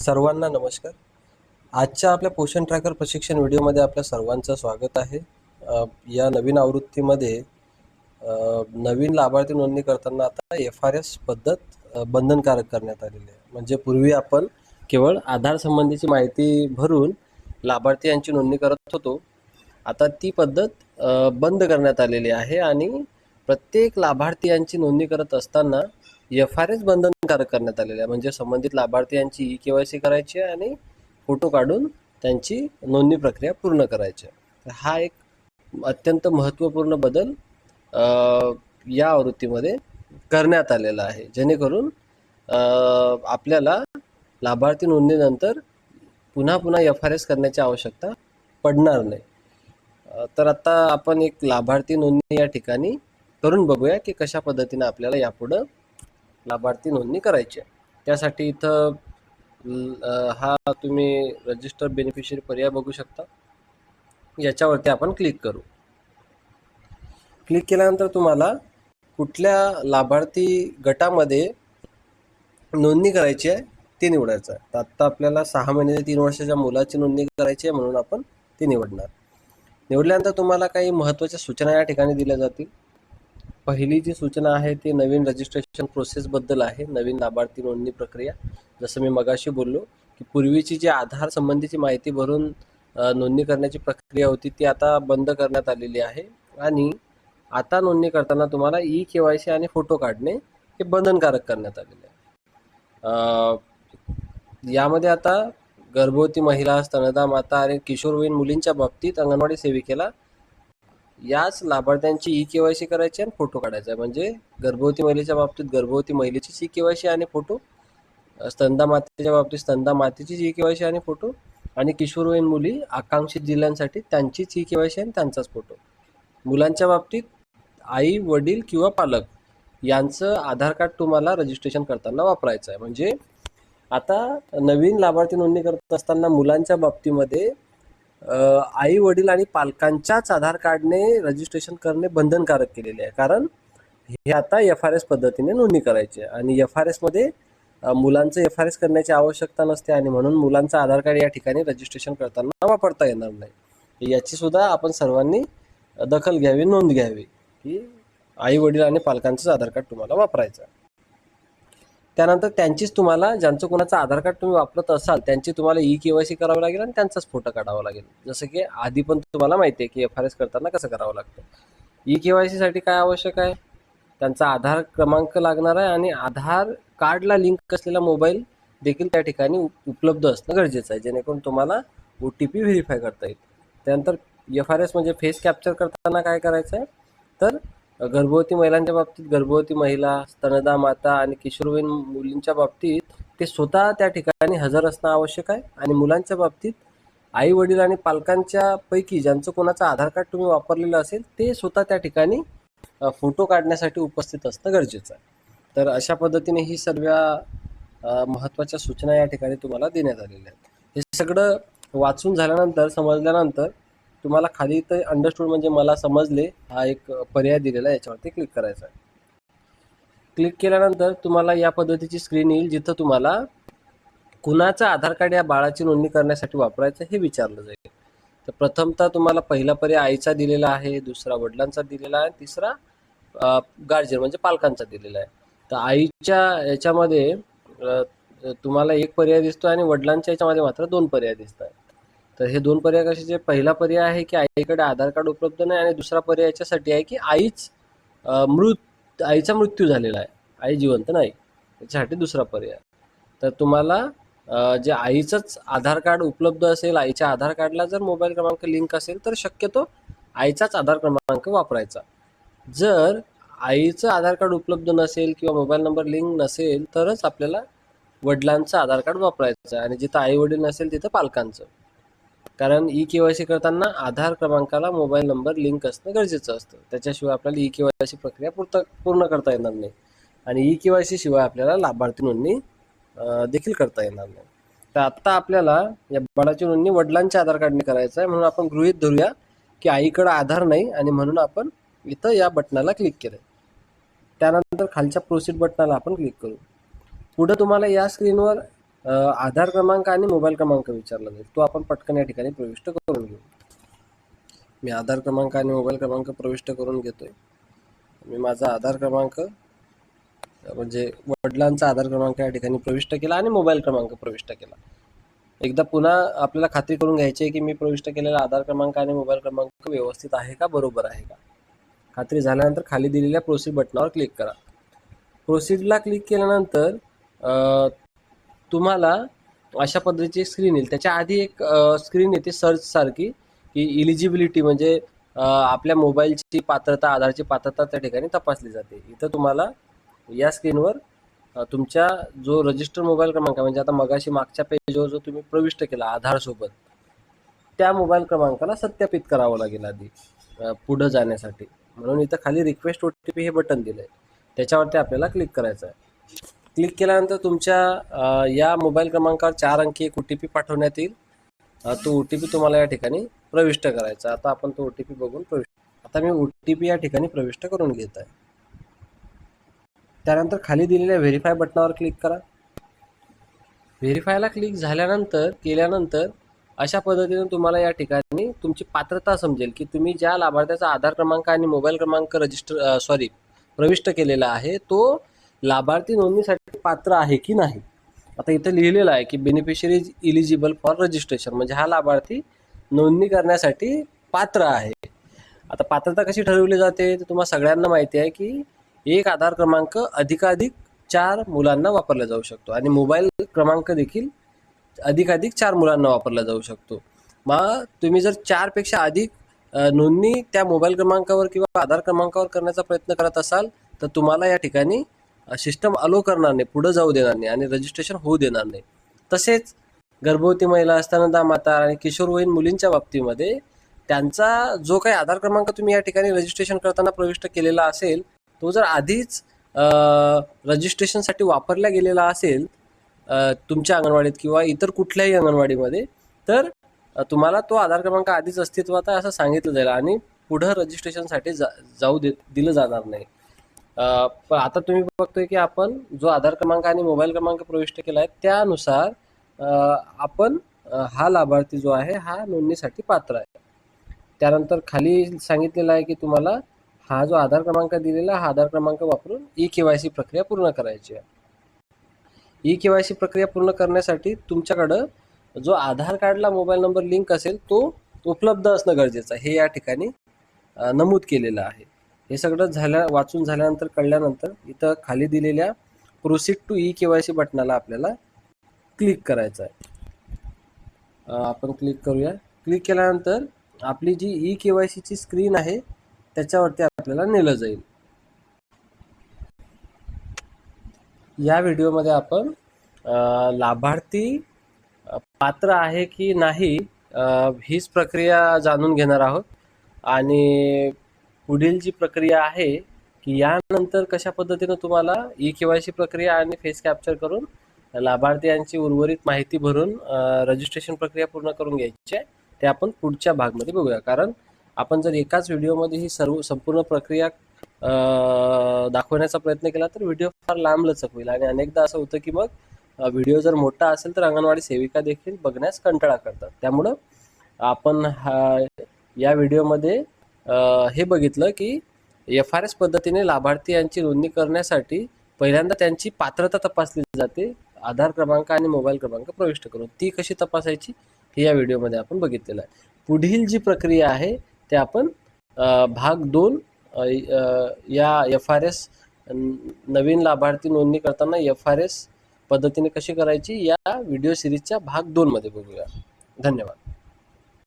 सर्वांना नमस्कार. आजच्या आपल्या पोषण ट्रॅकर प्रशिक्षण व्हिडिओमध्ये आपल्या सर्वांचं स्वागत आहे. या नवीन आवृत्तीमध्ये नवीन लाभार्थी नोंदणी करताना आता एफ आर एस पद्धत बंधनकारक करण्यात आलेली आहे. म्हणजे पूर्वी आपण केवळ आधार संबंधीची माहिती भरून लाभार्थी यांची नोंदणी करत होतो. आता ती पद्धत बंद करण्यात आलेली आहे आणि प्रत्येक लाभार्थी यांची नोंदणी करत असताना एफ आर एस बंधनकारक करण्यात आलेलं आहे. म्हणजे संबंधित लाभार्थी यांची ई के वाय सी करायची आहे आणि फोटो काढून त्यांची नोंदणी प्रक्रिया पूर्ण करायची आहे. तर हा एक अत्यंत महत्त्वपूर्ण बदल या आवृत्तीमध्ये करण्यात आलेला आहे. जेणेकरून आपल्याला लाभार्थी नोंदणीनंतर पुन्हा पुन्हा एफ आर एस करण्याची आवश्यकता पडणार नाही. तर आता आपण एक लाभार्थी नोंदणी या ठिकाणी करून बघूया की कशा पद्धतीनं आपल्याला यापुढं लाभार्थी नोंदणी करायची. आहे त्यासाठी इथं हा तुम्ही रजिस्टर बेनिफिशरी पर्याय बघू शकता. याच्यावरती आपण क्लिक करू. क्लिक केल्यानंतर तुम्हाला कुठल्या लाभार्थी गटामध्ये नोंदणी करायची आहे ते निवडायचं आहे. तर आत्ता आपल्याला सहा महिने ते तीन वर्षाच्या मुलाची नोंदणी करायची आहे म्हणून आपण ते निवडणार. निवडल्यानंतर तुम्हाला काही महत्त्वाच्या सूचना या ठिकाणी दिल्या जातील. पहिली जी सूचना आहे ती नवीन रजिस्ट्रेशन प्रोसेसबद्दल आहे नवीन लाभार्थी नोंदणी प्रक्रिया. जसं मी मगाशी बोललो की पूर्वीची जी आधार संबंधीची माहिती भरून नोंदणी करण्याची प्रक्रिया होती ती आता बंद करण्यात आलेली आहे. आणि आता नोंदणी करताना तुम्हाला ई के वाय सी आणि फोटो काढणे हे बंधनकारक करण्यात आलेले आहे. यामध्ये आता गर्भवती महिला स्तनदा माता आणि किशोरवयीन मुलींच्या बाबतीत अंगणवाडी सेविकेला याच लाभार्थ्यांची ई केवायसी करायची आणि फोटो काढायचा. आहे म्हणजे गर्भवती महिलेच्या बाबतीत गर्भवती महिलेचीच ई केवायसी आणि फोटो स्तंदा मातेच्या बाबतीत स्तंदा मातेचीच ई केवायसी आणि फोटो आणि किशोरवयीन मुली आकांक्षित जिल्ह्यांसाठी त्यांचीच ई केवायसी आणि त्यांचाच फोटो. मुलांच्या बाबतीत आई वडील किंवा पालक यांचं आधार कार्ड तुम्हाला रजिस्ट्रेशन करताना वापरायचं आहे. म्हणजे आता नवीन लाभार्थी नोंदणी करत असताना मुलांच्या बाबतीमध्ये आई वडील आणि पालकांच्याच आधार कार्डने रजिस्ट्रेशन करणे बंधनकारक केलेले आहे. कारण हे आता एफ आर एस पद्धतीने नोंदणी करायची आहे. आणि एफ आर एसमध्ये मुलांचं एफ आर एस करण्याची आवश्यकता नसते आणि म्हणून मुलांचं आधार कार्ड या ठिकाणी रजिस्ट्रेशन करताना वापरता येणार नाही. याची सुद्धा आपण सर्वांनी दखल घ्यावी नोंद घ्यावी की आई वडील आणि पालकांचंच आधार कार्ड तुम्हाला वापरायचं त्यानंतर त्यांचीच तुम्हाला ज्यांचं कोणाचं आधार कार्ड तुम्ही वापरत असाल त्यांची तुम्हाला ई के वाय सी करावं लागेल आणि त्यांचाच फोटो काढावा लागेल. जसं की आधी पण तुम्हाला माहिती आहे की एफ आर एस करताना कसं करावं लागतं. ई के वाय सीसाठी काय आवश्यक आहे? त्यांचा आधार क्रमांक लागणार आहे आणि आधार कार्डला लिंक असलेला मोबाईल देखील त्या ठिकाणी उपलब्ध असणं गरजेचं आहे जेणेकरून तुम्हाला ओ टी पी व्हेरीफाय करता येईल. त्यानंतर एफ आर एस म्हणजे फेस कॅप्चर करताना काय करायचं आहे तर गर्भवती महिलांच्या बाबतीत गर्भवती महिला स्तनदा माता आणि किशोरवयीन मुलींच्या बाबतीत ते स्वतः त्या ठिकाणी हजर असणं आवश्यक आहे. आणि मुलांच्या बाबतीत आई वडील आणि पालकांच्या पैकी ज्यांचं कोणाचं आधार कार्ड तुम्ही वापरलेलं असेल ते स्वतः त्या ठिकाणी फोटो काढण्यासाठी उपस्थित असणं गरजेचं आहे. तर अशा पद्धतीने ही सर्व महत्त्वाच्या सूचना या ठिकाणी तुम्हाला देण्यात आलेल्या आहेत. हे सगळं वाचून झाल्यानंतर समजल्यानंतर तुम्हाला खाली तर अंडरस्टूड म्हणजे मला समजले हा एक पर्याय दिलेला आहे याच्यावरती क्लिक करायचा आहे. क्लिक केल्यानंतर तुम्हाला या पद्धतीची स्क्रीन येईल जिथं तुम्हाला कुणाचं आधार कार्ड या बाळाची नोंदणी करण्यासाठी वापरायचं हे विचारलं जाईल. तर प्रथमतः तुम्हाला पहिला पर्याय आईचा दिलेला आहे दुसरा वडिलांचा दिलेला आहे तिसरा गार्जियन म्हणजे पालकांचा दिलेला आहे. तर आईच्या याच्यामध्ये तुम्हाला एक पर्याय दिसतो आणि वडिलांच्या याच्यामध्ये मात्र दोन पर्याय दिसत आहेत तर हे दोन पर्याय कसे जे पहिला पर्याय आहे की आईकडे आधार कार्ड उपलब्ध नाही आणि दुसरा पर्याय याच्यासाठी आहे की आईच मृत आईचा मृत्यू झालेला आहे. आई जिवंत नाही. याच्यासाठी दुसरा पर्याय. तर तुम्हाला जे आईचंच आधार कार्ड उपलब्ध असेल आईच्या आधार कार्डला जर मोबाईल क्रमांक लिंक असेल तर शक्यतो आईचाच आधार क्रमांक वापरायचा. जर आईचं आधार कार्ड उपलब्ध नसेल किंवा मोबाईल नंबर लिंक नसेल तरच आपल्याला वडिलांचं आधार कार्ड वापरायचं आहे आणि जिथं आई वडील नसेल तिथं पालकांचं. कारण ई के वाय सी करताना आधार क्रमांकाला मोबाईल नंबर लिंक असणं गरजेचं असतं. त्याच्याशिवाय आपल्याला ई के वाय सी प्रक्रिया पूर्त पूर्ण करता येणार नाही. आणि ई के वाय सी शिवाय आपल्याला लाभार्थी नोंदणी देखील करता येणार नाही. तर आत्ता आपल्याला या बाळाची नोंदणी वडिलांच्या आधार कार्डने करायचं आहे. म्हणून आपण गृहित धरूया की आईकडं आधार नाही आणि म्हणून आपण इथं या बटनाला क्लिक केलं त्यानंतर खालच्या प्रोसीड बटनाला आपण क्लिक करू. पुढं तुम्हाला या स्क्रीनवर आधार क्रमांक आणि मोबाईल क्रमांक विचारला जाईल. तो आपण पटकन या ठिकाणी प्रविष्ट करून घेऊ. मी आधार क्रमांक आणि मोबाईल क्रमांक प्रविष्ट करून घेतोय. मी माझा आधार क्रमांक म्हणजे वडिलांचा आधार क्रमांक या ठिकाणी प्रविष्ट केला आणि मोबाईल क्रमांक प्रविष्ट केला. एकदा पुन्हा आपल्याला खात्री करून घ्यायची आहे की मी प्रविष्ट केलेला आधार क्रमांक आणि मोबाईल क्रमांक व्यवस्थित आहे का बरोबर आहे का? खात्री झाल्यानंतर खाली दिलेल्या प्रोसीड बटनावर क्लिक करा. प्रोसीडला क्लिक केल्यानंतर तुम्हाला अशा पद्धतीची स्क्रीन येईल. त्याच्या आधी एक स्क्रीन येते सर्च सारखी की इलिजिबिलिटी म्हणजे आपल्या मोबाईलची पात्रता आधारची पात्रता त्या ठिकाणी तपासली जाते. इथं तुम्हाला या स्क्रीनवर तुमच्या जो रजिस्टर मोबाईल क्रमांक आहे, म्हणजे आता मगाशी मागच्या पेजवर जो तुम्ही प्रविष्ट केला आधारसोबत त्या मोबाईल क्रमांकाला सत्यापित करावं लागेल आधी पुढं जाण्यासाठी. म्हणून इथं खाली रिक्वेस्ट ओ टी पी हे बटन दिलं आहे त्याच्यावरती आपल्याला क्लिक करायचं आहे. क्लिक केल्यानंतर तुमच्या या मोबाईल क्रमांकावर चार अंकी एक ओ टी पी पाठवण्यात येईल. तो ओ टी पी तुम्हाला या ठिकाणी प्रविष्ट करायचा आता आपण तो ओ टी पी बघून प्रविष्ट आता मी ओ टी पी या ठिकाणी प्रविष्ट करून घेत आहे. त्यानंतर खाली दिलेल्या व्हेरीफाय बटनावर क्लिक करा. व्हेरीफायला क्लिक झाल्यानंतर केल्यानंतर अशा पद्धतीने तुम्हाला या ठिकाणी तुमची पात्रता समजेल की तुम्ही ज्या लाभार्थ्याचा आधार क्रमांक आणि मोबाईल क्रमांक रजिस्टर सॉरी प्रविष्ट केलेला आहे तो लाभार्थी नोंदणीसाठी पात्र आहे की नाही? आता इथं लिहिलेलं आहे की beneficiaries is eligible for registration म्हणजे हा लाभार्थी नोंदणी करण्यासाठी पात्र आहे. आता पात्रता कशी ठरवली जाते? तर तुम्हाला सगळ्यांना माहिती आहे की एक आधार क्रमांक अधिकाधिक चार मुलांना वापरला जाऊ शकतो. आणि मोबाईल क्रमांक देखील अधिकाधिक चार मुलांना वापरला जाऊ शकतो. मग तुम्ही जर चारपेक्षा अधिक नोंदणी त्या मोबाईल क्रमांकावर किंवा आधार क्रमांकावर करण्याचा प्रयत्न करत असाल तर तुम्हाला या ठिकाणी सिस्टम अलो करणार नाही पुढं जाऊ देणार नाही आणि रजिस्ट्रेशन होऊ देणार नाही. तसेच गर्भवती महिला स्तनदा माता आणि किशोरवयीन मुलींच्या बाबतीमध्ये त्यांचा जो काही आधार क्रमांक तुम्ही या ठिकाणी रजिस्ट्रेशन करताना प्रविष्ट केलेला असेल तो जर आधीच रजिस्ट्रेशनसाठी वापरला गेलेला असेल तुमच्या अंगणवाडीत किंवा इतर कुठल्याही अंगणवाडीमध्ये तर तुम्हाला तो आधार क्रमांक आधीच अस्तित्वात आहे असं सांगितलं जाईल आणि पुढं रजिस्ट्रेशनसाठी जा जाऊ दे दिलं जाणार नाही. पण आता तुम्ही बघतोय की आपण जो आधार क्रमांक आणि मोबाईल क्रमांक प्रविष्ट केला आहे त्यानुसार आपण हा लाभार्थी जो आहे हा नोंदणीसाठी पात्र आहे. त्यानंतर खाली सांगितलेलं आहे की तुम्हाला हा जो आधार क्रमांक दिलेला हा आधार क्रमांक वापरून ई के वाय सी प्रक्रिया पूर्ण करायची आहे. ई के वाय सी प्रक्रिया पूर्ण करण्यासाठी तुमच्याकडं जो आधार कार्डला मोबाईल नंबर लिंक असेल तो उपलब्ध असणं गरजेचं आहे. हे या ठिकाणी नमूद केलेलं आहे. हे सगळं झाल्या वाचून झाल्यानंतर कळल्यानंतर इथं खाली दिलेल्या proceed to E K Y C बटनाला आपल्याला क्लिक करायचं आहे. आपण क्लिक करूया. क्लिक केल्यानंतर आपली जी ई के वाय सीची स्क्रीन आहे त्याच्यावरती आपल्याला नेलं जाईल. या व्हिडिओमध्ये आपण लाभार्थी पात्र आहे की नाही हीच प्रक्रिया जाणून घेणार आहोत. आणि पुढील जी प्रक्रिया आहे की यानंतर कशा पद्धतीनं तुम्हाला ई केवायसी सी प्रक्रिया आणि फेस कॅप्चर करून लाभार्थी उर्वरित माहिती भरून रजिस्ट्रेशन प्रक्रिया पूर्ण करून घ्यायची आहे ते आपण पुढच्या भागमध्ये बघूया. कारण आपण जर एकाच व्हिडिओमध्ये ही सर्व संपूर्ण प्रक्रिया दाखवण्याचा प्रयत्न केला तर व्हिडिओ फार लांब लचक होईल. आणि अनेकदा असं होतं की मग व्हिडिओ जर मोठा असेल तर अंगणवाडी सेविका देखील बघण्यास कंटाळा करतात. त्यामुळं आपण हा या व्हिडिओमध्ये हे बघितलं की एफ आर एस पद्धतीने लाभार्थी यांची नोंदणी करण्यासाठी पहिल्यांदा त्यांची पात्रता तपासली जाते. आधार क्रमांक आणि मोबाईल क्रमांक प्रविष्ट करून ती कशी तपासायची हे या व्हिडिओमध्ये आपण बघितलेलं आहे. पुढील जी प्रक्रिया आहे ते आपण भाग दोन या एफ आर एस नवीन लाभार्थी नोंदणी करताना एफ आर एस पद्धतीने कशी करायची या व्हिडिओ सिरीजच्या भाग दोनमध्ये बघूया. धन्यवाद.